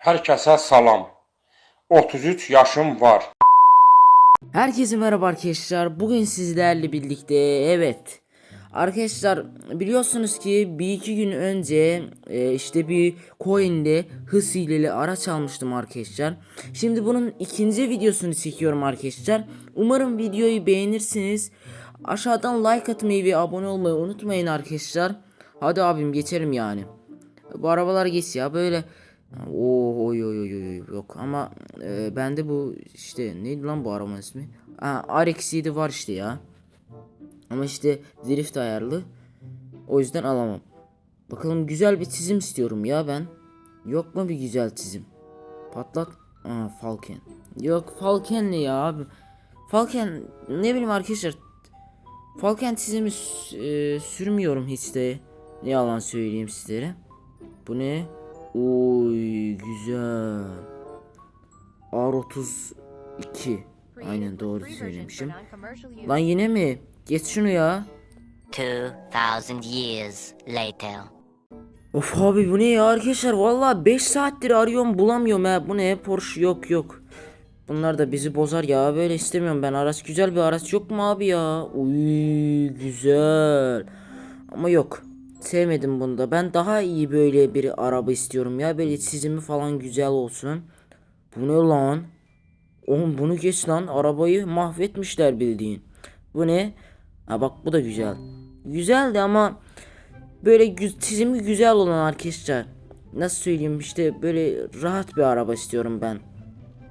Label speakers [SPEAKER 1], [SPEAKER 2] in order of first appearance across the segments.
[SPEAKER 1] Herkese salam. 33 yaşım var.
[SPEAKER 2] Herkese merhaba arkadaşlar. Bugün sizlerle birlikte evet. Arkadaşlar biliyorsunuz ki bir iki gün önce e, işte bir coin'de hız hileli araç almıştım arkadaşlar. Şimdi bunun ikinci videosunu çekiyorum arkadaşlar. Umarım videoyu beğenirsiniz. Aşağıdan like atmayı ve abone olmayı unutmayın arkadaşlar. Hadi abim geçelim yani. Bu arabalar geç ya böyle. Oo, oy oy oy oy yok ama e, bende bu işte neydi lan bu araba ismi? Ha, RX-7 var işte ya. Ama işte drift ayarlı. O yüzden alamam. Bakalım güzel bir çizim istiyorum ya ben. Yok mu bir güzel çizim? Patlat. Aa Falcon. Yok Falcon ne ya abi? Falcon ne bileyim arkadaşlar. Falcon çizimi e, sürmüyorum hiç de. Ne yalan söyleyeyim sizlere. Bu ne? Oy güzel. R32. Aynen doğru söylemişim. Lan yine mi? Geç şunu ya.
[SPEAKER 3] 2000 years later.
[SPEAKER 2] Of abi bu ne ya arkadaşlar valla 5 saattir arıyorum bulamıyorum ha bu ne Porsche yok yok Bunlar da bizi bozar ya böyle istemiyorum ben araç güzel bir araç yok mu abi ya Uy güzel Ama yok sevmedim bunu da ben daha iyi böyle bir araba istiyorum ya böyle çizimi falan güzel olsun Bu ne lan Oğlum bunu geç lan arabayı mahvetmişler bildiğin Bu ne Ha bak bu da güzel Güzeldi ama böyle çizimi güzel olan arkadaşlar. Nasıl söyleyeyim işte böyle rahat bir araba istiyorum ben.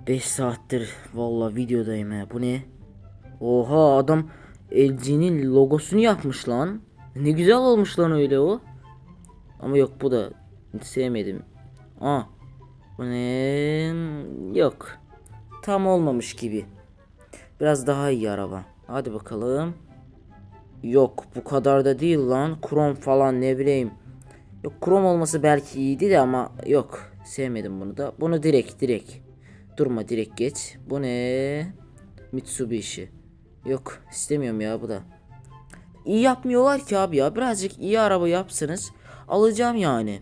[SPEAKER 2] 5 saattir valla videodayım ya bu ne? Oha adam LG'nin logosunu yapmış lan. Ne güzel olmuş lan öyle o. Ama yok bu da sevmedim. Aa bu ne? Yok. Tam olmamış gibi. Biraz daha iyi araba. Hadi bakalım. Yok bu kadar da değil lan. Krom falan ne bileyim. Yok krom olması belki iyiydi de ama yok. Sevmedim bunu da. Bunu direkt direkt. Durma direkt geç. Bu ne? Mitsubishi. Yok istemiyorum ya bu da. İyi yapmıyorlar ki abi ya. Birazcık iyi araba yapsanız alacağım yani.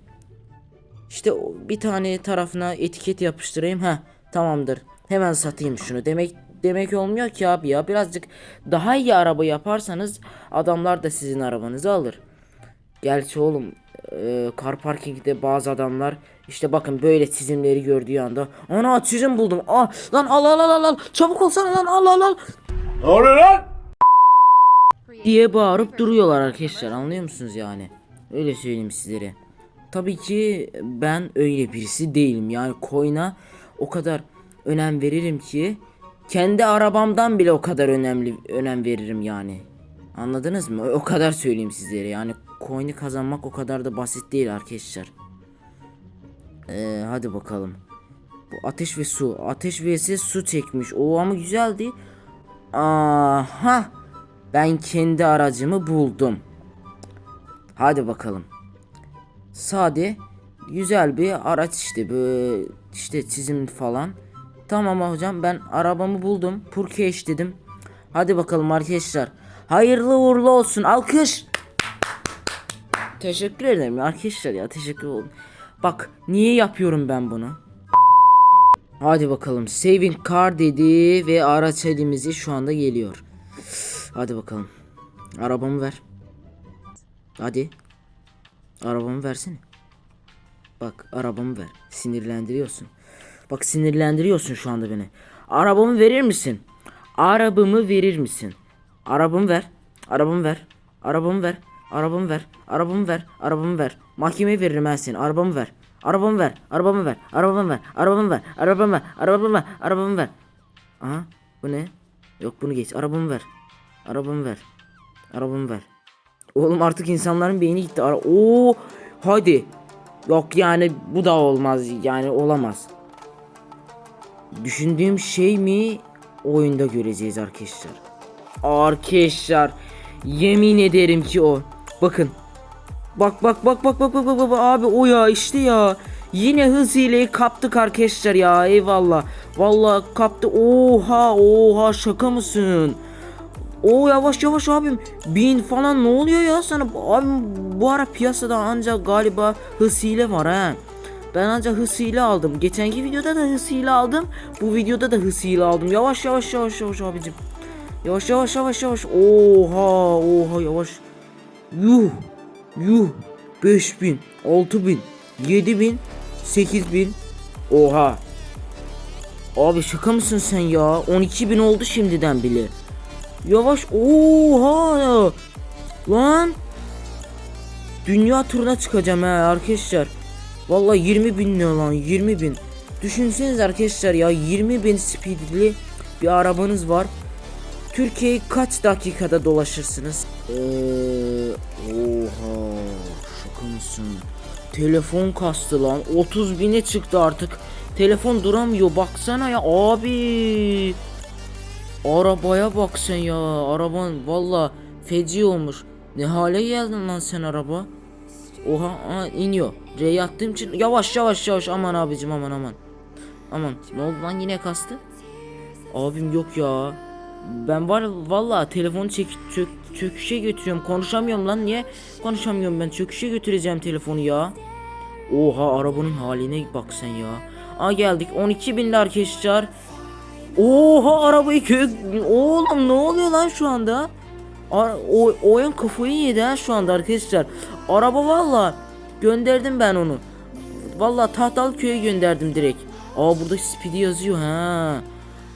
[SPEAKER 2] İşte bir tane tarafına etiket yapıştırayım. ha tamamdır. Hemen satayım şunu. Demek demek olmuyor ki abi ya. Birazcık daha iyi araba yaparsanız adamlar da sizin arabanızı alır. Gerçi oğlum e, car parkingde bazı adamlar işte bakın böyle çizimleri gördüğü anda ana çizim buldum. Aa, lan al al al al çabuk olsana lan al al al
[SPEAKER 1] Ne oluyor lan?
[SPEAKER 2] Diye bağırıp duruyorlar arkadaşlar anlıyor musunuz yani? Öyle söyleyeyim sizlere. Tabii ki ben öyle birisi değilim. Yani coin'a o kadar önem veririm ki kendi arabamdan bile o kadar önemli önem veririm yani. Anladınız mı? O kadar söyleyeyim sizlere. Yani coin'i kazanmak o kadar da basit değil arkadaşlar. Ee, hadi bakalım. Bu ateş ve su. Ateş vs su çekmiş. O ama güzeldi. Aha. Ben kendi aracımı buldum. Hadi bakalım. Sade güzel bir araç işte böyle işte çizim falan. Tamam hocam ben arabamı buldum. Purkeş dedim. Hadi bakalım arkadaşlar. Hayırlı uğurlu olsun. Alkış. Teşekkür ederim arkadaşlar ya teşekkür ederim. Bak niye yapıyorum ben bunu? Hadi bakalım. Saving car dedi ve araç elimizi şu anda geliyor. Hadi bakalım. Arabamı ver. Hadi. Arabamı versene. Bak arabamı ver. Sinirlendiriyorsun. Bak sinirlendiriyorsun şu anda beni. Arabamı verir misin? Arabamı verir misin? Arabamı ver. Arabamı ver. Arabamı ver. Arabamı ver. Arabamı ver. Arabamı ver. Mahkemeye veririm ben seni. Arabamı ver. Arabamı ver. Arabamı ver. Arabamı ver. Arabamı ver. Arabamı ver. Arabamı ver. Arabamı ver. Aha. Bu ne? Yok bunu geç. Arabamı ver. Arabamı ver. Arabamı ver. Oğlum artık insanların beyni gitti. Ara Oo, hadi. Yok yani bu da olmaz yani olamaz. Düşündüğüm şey mi oyunda göreceğiz arkadaşlar. Arkadaşlar yemin ederim ki o. Bakın. Bak bak bak bak bak bak bak bak abi o ya işte ya. Yine hız hileyi kaptık arkadaşlar ya eyvallah. Vallahi kaptı. Oha oha şaka mısın? O yavaş yavaş abim. Bin falan ne oluyor ya sana? Abim bu ara piyasada ancak galiba hız hile var ha. Ben ancak hızıyla aldım. Geçenki videoda da hızıyla aldım. Bu videoda da hızıyla aldım. Yavaş yavaş yavaş yavaş abicim. Yavaş yavaş yavaş yavaş. Oha oha yavaş. Yuh. Yuh. 5000, 6000, 7000, 8000. Oha. Abi şaka mısın sen ya? 12.000 oldu şimdiden bile. Yavaş. Oha. Lan. Dünya turuna çıkacağım ha arkadaşlar. Vallahi 20 bin ne lan 20 bin. Düşünseniz arkadaşlar ya 20 bin speedli bir arabanız var. Türkiye'yi kaç dakikada dolaşırsınız? Eee, oha şaka mısın? Telefon kastı lan 30 bine çıktı artık. Telefon duramıyor baksana ya abi. Arabaya bak sen ya araban valla feci olmuş. Ne hale geldin lan sen araba? Oha aa, iniyor. R'ye attığım için yavaş yavaş yavaş aman abicim aman aman. Aman ne oldu lan yine kastı? Abim yok ya. Ben var valla telefonu çek, çök, çöküşe götürüyorum. Konuşamıyorum lan niye? Konuşamıyorum ben çöküşe götüreceğim telefonu ya. Oha arabanın haline bak sen ya. Aa geldik 12 bin arkadaşlar. Oha arabayı kök... Oğlum ne oluyor lan şu anda? O, oyun kafayı yedi ha şu anda arkadaşlar. Araba valla gönderdim ben onu. Valla tahtalı köye gönderdim direkt. Aa burada speedy yazıyor ha.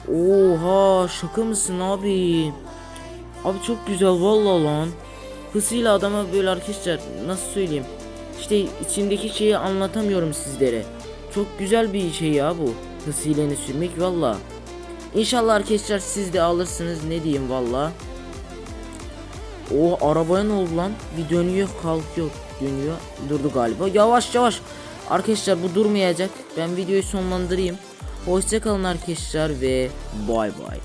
[SPEAKER 2] Oha şaka mısın abi? Abi çok güzel valla lan. Hızıyla adama böyle arkadaşlar nasıl söyleyeyim? İşte içindeki şeyi anlatamıyorum sizlere. Çok güzel bir şey ya bu. Hızıyla sürmek valla. İnşallah arkadaşlar siz de alırsınız ne diyeyim valla. O arabaya ne oldu lan? Bir dönüyor kalkıyor dönüyor durdu galiba. Yavaş yavaş. Arkadaşlar bu durmayacak. Ben videoyu sonlandırayım. Hoşçakalın arkadaşlar ve bay bay.